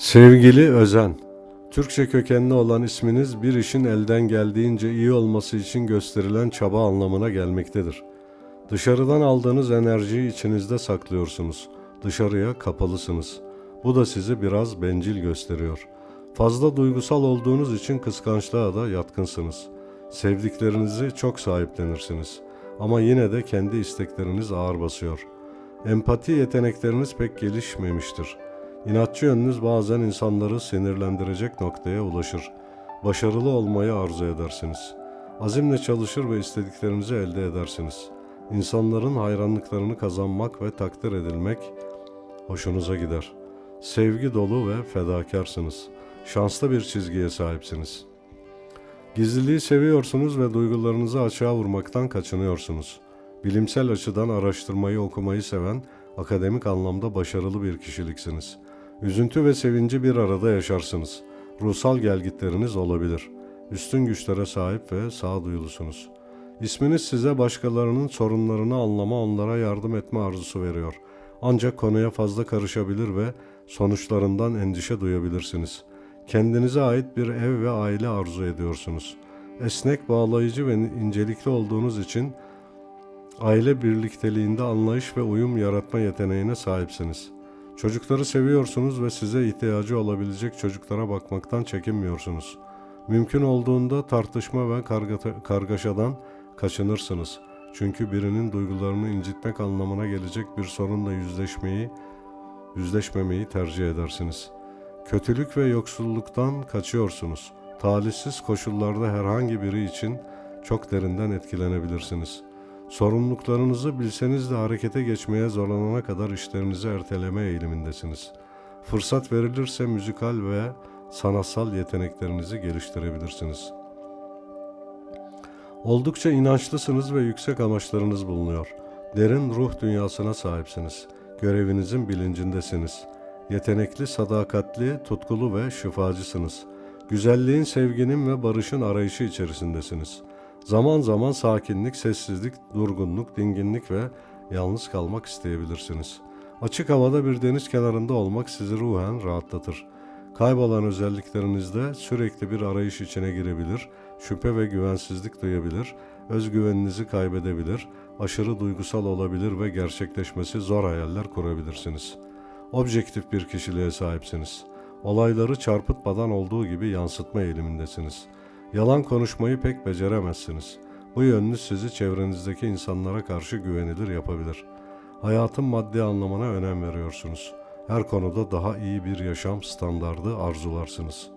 Sevgili Özen, Türkçe kökenli olan isminiz bir işin elden geldiğince iyi olması için gösterilen çaba anlamına gelmektedir. Dışarıdan aldığınız enerjiyi içinizde saklıyorsunuz. Dışarıya kapalısınız. Bu da sizi biraz bencil gösteriyor. Fazla duygusal olduğunuz için kıskançlığa da yatkınsınız. Sevdiklerinizi çok sahiplenirsiniz. Ama yine de kendi istekleriniz ağır basıyor. Empati yetenekleriniz pek gelişmemiştir. İnatçı yönünüz bazen insanları sinirlendirecek noktaya ulaşır. Başarılı olmayı arzu edersiniz. Azimle çalışır ve istediklerinizi elde edersiniz. İnsanların hayranlıklarını kazanmak ve takdir edilmek hoşunuza gider. Sevgi dolu ve fedakarsınız. Şanslı bir çizgiye sahipsiniz. Gizliliği seviyorsunuz ve duygularınızı açığa vurmaktan kaçınıyorsunuz. Bilimsel açıdan araştırmayı okumayı seven, akademik anlamda başarılı bir kişiliksiniz. Üzüntü ve sevinci bir arada yaşarsınız. Ruhsal gelgitleriniz olabilir. Üstün güçlere sahip ve sağduyulusunuz. İsminiz size başkalarının sorunlarını anlama, onlara yardım etme arzusu veriyor. Ancak konuya fazla karışabilir ve sonuçlarından endişe duyabilirsiniz. Kendinize ait bir ev ve aile arzu ediyorsunuz. Esnek, bağlayıcı ve incelikli olduğunuz için aile birlikteliğinde anlayış ve uyum yaratma yeteneğine sahipsiniz. Çocukları seviyorsunuz ve size ihtiyacı olabilecek çocuklara bakmaktan çekinmiyorsunuz. Mümkün olduğunda tartışma ve karga- kargaşadan kaçınırsınız. Çünkü birinin duygularını incitmek anlamına gelecek bir sorunla yüzleşmeyi, yüzleşmemeyi tercih edersiniz. Kötülük ve yoksulluktan kaçıyorsunuz. Talihsiz koşullarda herhangi biri için çok derinden etkilenebilirsiniz. Sorumluluklarınızı bilseniz de harekete geçmeye zorlanana kadar işlerinizi erteleme eğilimindesiniz. Fırsat verilirse müzikal ve sanatsal yeteneklerinizi geliştirebilirsiniz. Oldukça inançlısınız ve yüksek amaçlarınız bulunuyor. Derin ruh dünyasına sahipsiniz. Görevinizin bilincindesiniz. Yetenekli, sadakatli, tutkulu ve şifacısınız. Güzelliğin, sevginin ve barışın arayışı içerisindesiniz. Zaman zaman sakinlik, sessizlik, durgunluk, dinginlik ve yalnız kalmak isteyebilirsiniz. Açık havada bir deniz kenarında olmak sizi ruhen rahatlatır. Kaybolan özelliklerinizde sürekli bir arayış içine girebilir, şüphe ve güvensizlik duyabilir, özgüveninizi kaybedebilir, aşırı duygusal olabilir ve gerçekleşmesi zor hayaller kurabilirsiniz. Objektif bir kişiliğe sahipsiniz. Olayları çarpıtmadan olduğu gibi yansıtma eğilimindesiniz. Yalan konuşmayı pek beceremezsiniz. Bu yönünüz sizi çevrenizdeki insanlara karşı güvenilir yapabilir. Hayatın maddi anlamına önem veriyorsunuz. Her konuda daha iyi bir yaşam standardı arzularsınız.